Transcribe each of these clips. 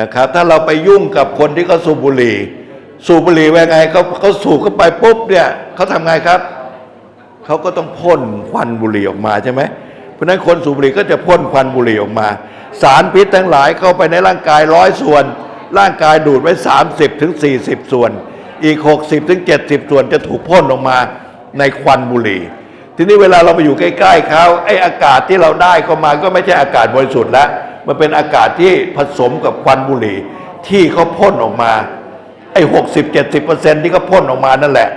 นะครับ ถ้าเราไปยุ่งกับคนที่เขาสูบบุหรี่ สูบบุหรี่ว่าไงเขาเขาสูบเข้าไปปุ๊บเนี่ยเขาทำไงครับเขาก็ต้องพ่นควันบุหรี่ออกมาใช่ไหมเพราะนั้นคนสูบบุหรี่ก็จะพ่นควันบุหรี่ออกมา สารพิษทั้งหลายเข้าไปในร่างกายร้อยส่วน ร่างกายดูดไว้ 30ถึง40 ส่วน อีก 60ถึง70 ส่วนจะถูกพ่นออกมาในควันบุหรี่ ทีนี้เวลาเราไปอยู่ใกล้ๆเขาไอ้อากาศที่เราได้เข้ามาก็ไม่ใช่อากาศบริสุทธิ์แล้ว มันเป็นอากาศที่ผสมกับควันบุหรี่ ที่เขาพ่นออกมา ไอ้หกสิบเจ็ดสิบเปอร์เซ็นที่เขาพ่นออกมานั่นแหละ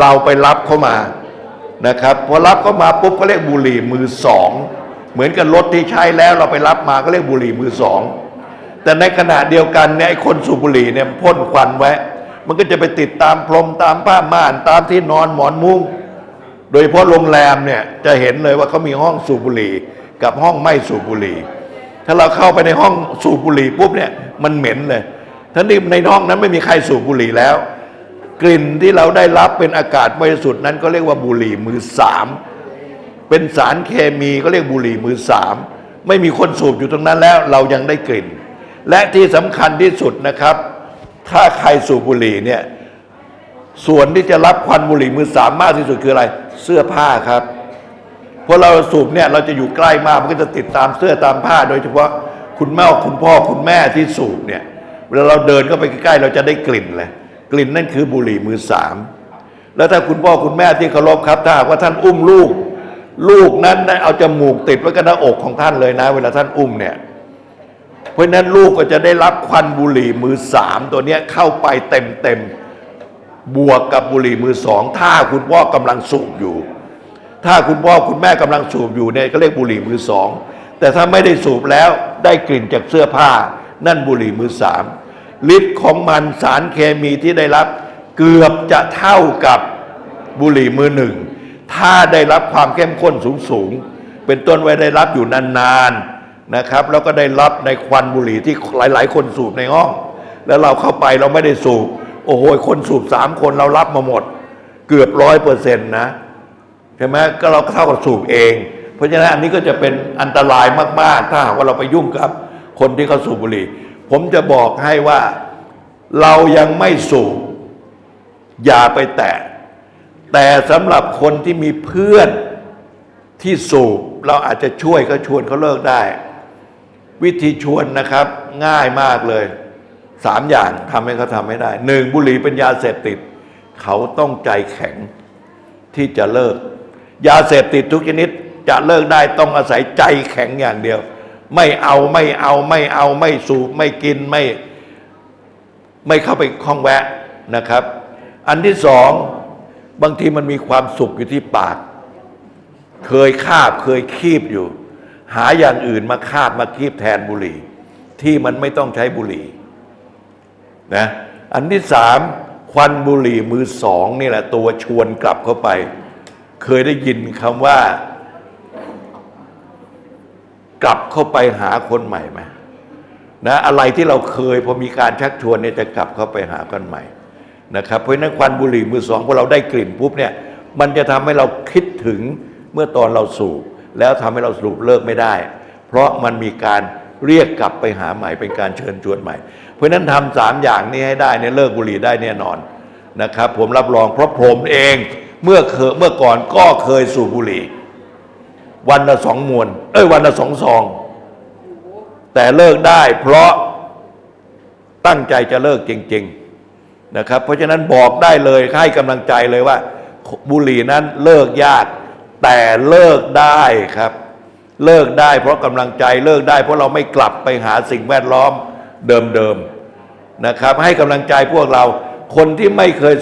เราไปรับเข้ามานะครับพอรับเข้ามาปุ๊บก็เรียกบุหรี่มือสองเหมือนกับรถที่ใช้แล้วเราไปรับมาก็เรียกบุหรี่มือสองแต่ในขณะเดียวกันเนี่ยไอ้คนสูบบุหรี่เนี่ยพ่นควันไว้ มันก็จะไปติดตามพรมตามผ้าม่านตามที่นอนหมอนมุ้งโดยเฉพาะโรงแรมเนี่ยจะเห็นเลยว่าเขามีห้องสูบบุหรี่ กับห้องไม่สูบบุหรี่ ถ้าเราเข้าไปในห้องสูบบุหรี่ปุ๊บเนี่ยมันเหม็นเลยทั้งที่ในห้องนั้นไม่มีใครสูบบุหรี่แล้ว กลิ่นที่เราได้รับเป็นอากาศบริสุทธิ์นั้นก็เรียกว่าบุหรี่มือสามเป็นสารเคมีก็เรียกบุหรี่มือสามไม่มีคนสูบอยู่ตรงนั้นแล้วเรายังได้กลิ่น และที่สำคัญที่สุดนะครับ ถ้าใครสูบบุหรี่เนี่ยส่วนที่จะรับควันบุหรี่มือสามมากที่สุดคืออะไร เสื้อผ้าครับ เพราะเราสูบเนี่ยเราจะอยู่ใกล้มากมันก็จะติดตามเสื้อตามผ้า โดยเฉพาะคุณแม่คุณพ่อคุณแม่ที่สูบเนี่ยเวลาเราเดินเข้าไปใกล้ๆเราจะได้กลิ่นเลยกลิ่นนั่นคือบุหรี่มือสามแล้วถ้าคุณพ่อคุณแม่ที่เคารพครับถ้าว่าท่านอุ้มลูก ลูกนั้นได้เอาจมูกติดไว้กับหน้าอกของท่านเลยนะ เวลาท่านอุ้มเนี่ยเพราะฉะนั้นลูกก็จะได้รับควันบุหรี่มือสามตัวเนี้ยเข้าไปเต็มเต็มบวกกับบุหรี่มือสองถ้าคุณพ่อกำลังสูบอยู่ ถ้าคุณพ่อคุณแม่กำลังสูบอยู่เนี่ยก็เรียกบุหรี่มือสองแต่ถ้าไม่ได้สูบแล้วได้กลิ่นจากเสื้อผ้า นั่นบุหรี่มือสามฤทธิ์ของมันสารเคมีที่ได้รับ เกือบจะเท่ากับบุหรี่มือหนึ่ง ถ้าได้รับความเข้มข้นสูงๆเป็นต้นไว้ได้รับอยู่นานๆนะครับ แล้วก็ได้รับในควันบุหรี่ที่หลายๆ คนสูบในห้อง แล้วเราเข้าไปเราไม่ได้สูบ โอ้โหคนสูบสามคนเรารับมาหมด เกือบร้อยเปอร์เซ็นต์นะ ใช่ไหมก็เราเท่ากับสูบเอง เพราะฉะนั้นอันนี้ก็จะเป็นอันตรายมาก ๆ ถ้าหากว่าเราไปยุ่งกับ คนที่เขาสูบบุหรี่ ผมจะบอกให้ว่าเรายังไม่สูบอย่าไปแตะ แต่สำหรับคนที่มีเพื่อนที่สูบเราอาจจะช่วยเขาชวนเขาเลิกได้ วิธีชวนนะครับง่ายมากเลยสามอย่างทำให้เขาทำไม่ได้หนึ่งบุหรี่เป็นยาเสพติด เขาต้องใจแข็งที่จะเลิก ยาเสพติดทุกชนิดจะเลิกได้ต้องอาศัยใจแข็งอย่างเดียว ไม่เอาไม่เอาไม่เอาไม่สูบไม่กินไม่ไม่เข้าไปคล้องแวะนะครับ อันที่สองบางทีมันมีความสุขอยู่ที่ปาก เคยคาบเคยคีบอยู่ หาอย่างอื่นมาคาบมาคีบแทนบุหรี่ ที่มันไม่ต้องใช้บุหรี่นะอันที่สามควันบุหรี่มือสองนี่แหละตัวชวนกลับเข้าไป เคยได้ยินคำว่า กลับเข้าไปหาคนใหม่ไหมนะอะไรที่เราเคยพอมีการชักชวนเนี่ยจะกลับเข้าไปหากันใหม่นะครับเพราะนั้นควันบุหรี่มือสองพอเราได้กลิ่นปุ๊บเนี่ยมันจะทำให้เราคิดถึงเมื่อตอนเราสูบ แล้วทำให้เราสูบเลิกไม่ได้ เพราะมันมีการเรียกกลับไปหาใหม่เป็นการเชิญชวนใหม่ เพราะนั้นทำสามอย่างนี้ให้ได้เนี่ยเลิกบุหรี่ได้แน่นอนนะครับ ผมรับรองเพราะผมเอง เมื่อเคยเมื่อก่อนก็เคยสูบบุหรี่ วันละสองมวน เอ้ยวันละสองซอง แต่เลิกได้เพราะตั้งใจจะเลิกจริง ๆนะครับ เพราะฉะนั้นบอกได้เลยให้กำลังใจเลยว่า บุหรี่นั้นเลิกยาก แต่เลิกได้ครับ เลิกได้เพราะกำลังใจเลิกได้ เพราะเราไม่กลับไปหาสิ่งแวดล้อมเดิมๆนะครับ ให้กำลังใจพวกเราคนที่ไม่เคย